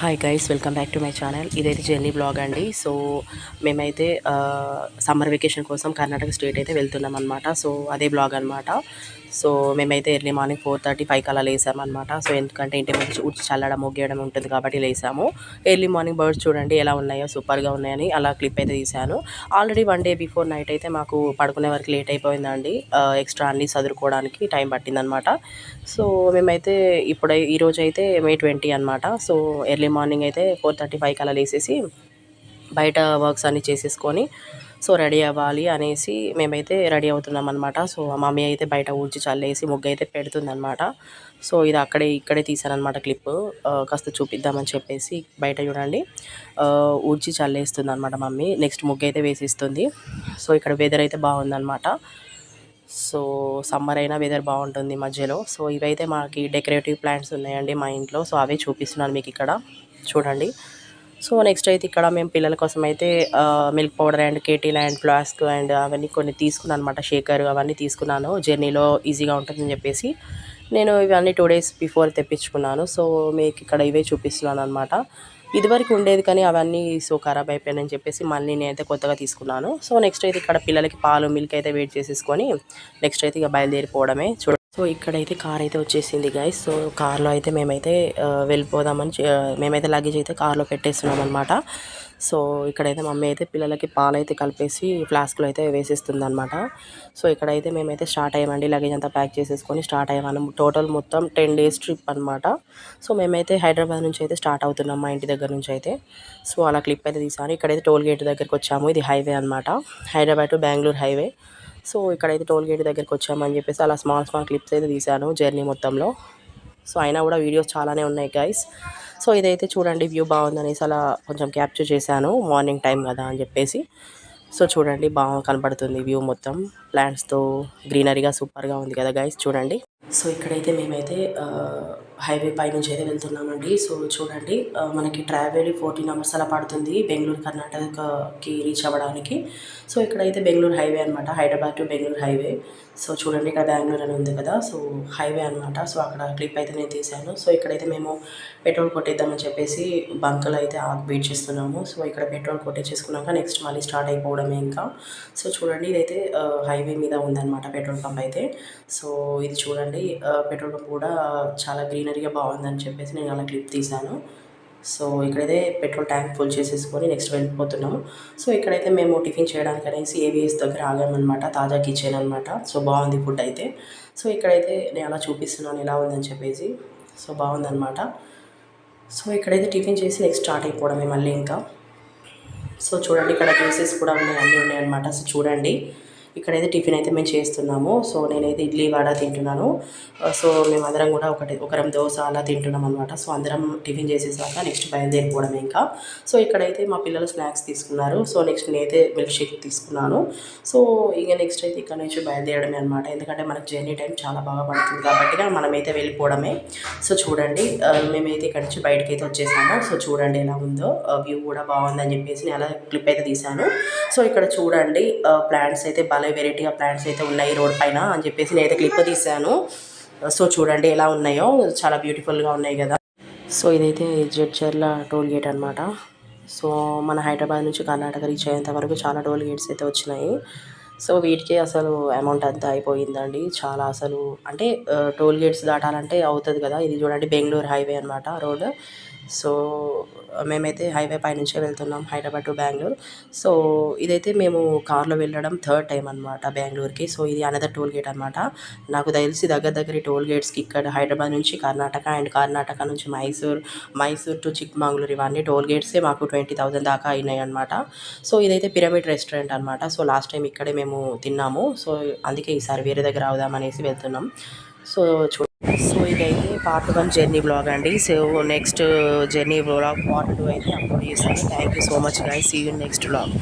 Hi guys welcome back to my channel ఇదైతే journey blog అండి. So మేమైతే summer vacation కోసం కర్ణాటక స్టేట్ అయితే వెళ్తున్నాం అనమాట సో అదే బ్లాగ్ అనమాట సో మేమైతే early morning four thirty five కల్లా లేసామన్నమాట సో ఎందుకంటే ఇంటి నుంచి ఉడిచి చల్లడం ముగ్గేయడం ఉంటుంది కాబట్టి లేసాము. ఎర్లీ మార్నింగ్ బర్డ్స్ చూడండి ఎలా ఉన్నాయో సూపర్గా ఉన్నాయని అలా క్లిప్ అయితే తీశాను. Already one day before night అయితే మాకు పడుకునే వరకు లేట్ అయిపోయిందండి. ఎక్స్ట్రా అన్ని చదువుకోవడానికి టైం పట్టిందనమాట సో మేమైతే ఇప్పుడు ఈరోజు అయితే మే ట్వంటీ అనమాట సో ఎర్లీ మార్నింగ్ అయితే ఫోర్ థర్టీ ఫైవ్కి అలా లేసేసి బయట వర్క్స్ అన్నీ చేసేసుకొని సో రెడీ అవ్వాలి అనేసి మేమైతే రెడీ అవుతున్నాం అనమాట సో మమ్మీ అయితే బయట ఊడ్చి చల్లేసి ముగ్గు అయితే పెడుతుందనమాట సో ఇది అక్కడే ఇక్కడే తీసానమాట క్లిప్ కాస్త చూపిద్దామని చెప్పేసి బయట చూడండి. ఊడ్చి చల్లేస్తుంది అనమాట మమ్మీ. నెక్స్ట్ ముగ్గు అయితే వేసిస్తుంది. సో ఇక్కడ వెదర్ అయితే బాగుందనమాట సో సమ్మర్ అయినా వెదర్ బాగుంటుంది మధ్యలో. సో ఇవైతే మాకు డెకరేటివ్ ప్లాంట్స్ ఉన్నాయండి మా ఇంట్లో. సో అవే చూపిస్తున్నాను మీకు ఇక్కడ. చూడండి. సో నెక్స్ట్ అయితే ఇక్కడ మేము పిల్లల కోసం అయితే milk powder and KT land flask and అవన్నీ కొన్ని తీసుకున్నాను అనమాట షేకర్ అవన్నీ తీసుకున్నాను. జర్నీలో ఈజీగా ఉంటుందని చెప్పేసి నేను ఇవన్నీ టూ డేస్ బిఫోర్ తెప్పించుకున్నాను. సో మీకు ఇక్కడ ఇవే చూపిస్తున్నాను అనమాట ఇదివరకు ఉండేది కానీ అవన్నీ సో ఖరాబ్ అయిపోయాయని చెప్పేసి మళ్ళీ నేనైతే కొత్తగా తీసుకున్నాను. సో నెక్స్ట్ అయితే ఇక్కడ పిల్లలకి పాలు మిల్క్ అయితే వెయిట్ చేసేసుకొని నెక్స్ట్ అయితే ఇక బయలుదేరిపోవడమే. చూడ సో ఇక్కడైతే కార్ అయితే వచ్చేసింది గాయస్ సో కార్లో అయితే మేమైతే వెళ్ళిపోదామని మేమైతే లగేజ్ అయితే కార్లో పెట్టేస్తున్నాం అనమాట సో ఇక్కడైతే మమ్మీ అయితే పిల్లలకి పాలైతే కలిపేసి ఫ్లాస్క్లో అయితే వేసేస్తుంది అనమాట సో ఇక్కడైతే మేమైతే స్టార్ట్ అయ్యామండి. లగేజ్ అంతా ప్యాక్ చేసేసుకొని స్టార్ట్ అయ్యాము టోటల్ మొత్తం టెన్ డేస్ ట్రిప్ అనమాట సో మేమైతే హైదరాబాద్ నుంచి అయితే స్టార్ట్ అవుతున్నాం మా ఇంటి దగ్గర నుంచి అయితే. సో అలా క్లిప్ అయితే తీసాను. ఇక్కడైతే టోల్ గేట్ దగ్గరికి వచ్చాము. ఇది హైవే అనమాట Hyderabad to Bengaluru highway so ఇక్కడైతే టోల్ గేట్ దగ్గరికి వచ్చామని చెప్పేసి అలా స్మాల్ స్మాల్ క్లిప్స్ అయితే తీశాను జర్నీ మొత్తంలో. సో అయినా కూడా వీడియోస్ చాలానే ఉన్నాయి గైస్ సో ఇదైతే చూడండి వ్యూ బాగుందనేసి అలా కొంచెం క్యాప్చర్ చేశాను మార్నింగ్ టైం కదా అని చెప్పేసి. సో చూడండి బాగా కనబడుతుంది వ్యూ మొత్తం. ప్లాంట్స్తో గ్రీనరీగా సూపర్గా ఉంది కదా గైస్ చూడండి. సో ఇక్కడైతే మేమైతే హైవే పై నుంచి అయితే వెళ్తున్నామండి. సో చూడండి మనకి ట్రావెల్ ఫోర్టీన్ అవర్స్ అలా పడుతుంది బెంగళూరు కర్ణాటకకి రీచ్ అవ్వడానికి. సో ఇక్కడైతే బెంగళూరు హైవే అనమాట Hyderabad to Bengaluru highway so చూడండి ఇక్కడ బెంగళూరు అని ఉంది కదా సో హైవే అనమాట సో అక్కడ క్లిప్ అయితే నేను తీశాను. సో ఇక్కడైతే మేము పెట్రోల్ కొట్టేద్దామని చెప్పేసి బంకులు అయితే వెయిట్ చేస్తున్నాము. సో ఇక్కడ పెట్రోల్ కొట్టేసుకున్నాక నెక్స్ట్ మళ్ళీ స్టార్ట్ అయిపోవడం అయిపోవడమే ఇంకా. సో చూడండి ఇదైతే హైవే మీద ఉందన్నమాట పెట్రోల్ పంప్ అయితే. సో ఇది చూడండి పెట్రోల్ పంప్ కూడా చాలా గ్రీనరీగా బాగుందని చెప్పేసి నేను అలా క్లిప్ తీశాను. సో ఇక్కడైతే పెట్రోల్ ట్యాంక్ ఫుల్ చేసేసుకొని నెక్స్ట్ వెళ్ళిపోతున్నాము సో ఇక్కడైతే మేము టిఫిన్ చేయడానికి అనేసి ఏవిఎస్ దగ్గర ఆగామన్నమాట తాజా కిచెన్ అనమాట సో బాగుంది ఫుడ్ అయితే. సో ఇక్కడైతే నేను అలా చూపిస్తున్నాను ఎలా ఉందని చెప్పేసి. సో బాగుందన్నమాట. సో ఇక్కడైతే టిఫిన్ చేసి నెక్స్ట్ స్టార్ట్ అయిపోవడమే మళ్ళీ ఇంకా. సో చూడండి ఇక్కడ జ్యూసెస్ కూడా ఉన్నాయి అన్నీ ఉన్నాయన్నమాట. సో చూడండి. ఇక్కడైతే టిఫిన్ అయితే మేము చేస్తున్నాము. సో నేనైతే ఇడ్లీ వడ తింటున్నాను. సో మేము అందరం కూడా ఒకటి ఒకరం దోశ అలా తింటున్నాం అనమాట సో అందరం టిఫిన్ చేసేసాక నెక్స్ట్ బయలుదేరిపోవడం ఇంకా. సో ఇక్కడైతే మా పిల్లలు స్నాక్స్ తీసుకున్నారు. సో నెక్స్ట్ నేనైతే మిల్క్ షేక్ తీసుకున్నాను. సో ఇక నెక్స్ట్ అయితే ఇక్కడ నుంచి బయలుదేరడమే అనమాట ఎందుకంటే మనకు జర్నీ టైం చాలా బాగా పడుతుంది కాబట్టి మనమైతే వెళ్ళిపోవడమే. సో చూడండి మేమైతే ఇక్కడ నుంచి బయటకి అయితే వచ్చేసాము. సో చూడండి ఎలా ఉందో. వ్యూ కూడా బాగుందని చెప్పేసి నేను అలా క్లిప్ అయితే తీశాను. సో ఇక్కడ చూడండి ప్లాంట్స్ అయితే భలే వెరైటీగా ప్లాంట్స్ అయితే ఉన్నాయి రోడ్ పైన అని చెప్పేసి నేనైతే క్లిప్ తీశాను. సో చూడండి ఎలా ఉన్నాయో. చాలా బ్యూటిఫుల్గా ఉన్నాయి కదా. సో ఇదైతే జడ్చర్ల టోల్ గేట్ అనమాట సో మన హైదరాబాద్ నుంచి కర్ణాటక రీచ్ అయ్యేంత వరకు చాలా టోల్ గేట్స్ అయితే వచ్చినాయి. సో వీటికి అసలు అమౌంట్ అంతా అయిపోయిందండి. చాలా అసలు అంటే టోల్ గేట్స్ దాటాలంటే అవుతుంది కదా. ఇది చూడండి బెంగళూరు హైవే అనమాట రోడ్. సో మేమైతే హైవే పైనుంచే వెళ్తున్నాం హైదరాబాద్ టు బెంగళూరు. సో ఇదైతే మేము కార్లో వెళ్ళడం థర్డ్ టైం అనమాట బెంగళూరుకి. సో ఇది అనదర్ టోల్ గేట్ అనమాట నాకు తెలిసి దగ్గర దగ్గర టోల్ గేట్స్కి ఇక్కడ హైదరాబాద్ నుంచి కర్ణాటక అండ్ కర్ణాటక నుంచి మైసూర్ మైసూర్ టు చిక్మంగళూరు ఇవన్నీ టోల్ గేట్సే మాకు ట్వంటీ థౌజండ్ దాకా అయినాయి అనమాట సో ఇదైతే పిరమిడ్ రెస్టారెంట్ అనమాట సో లాస్ట్ టైం ఇక్కడే మేము తిన్నాము. సో అందుకే ఈసారి వేరే దగ్గర అవుదామనేసి వెళ్తున్నాం. సో చూ సో ఇదైతే పార్ట్ వన్ జర్నీ బ్లాగ్ అండి. So next journey blog part two అయితే అప్లోడ్ చేస్తాను. Thank you so much guy see you next blog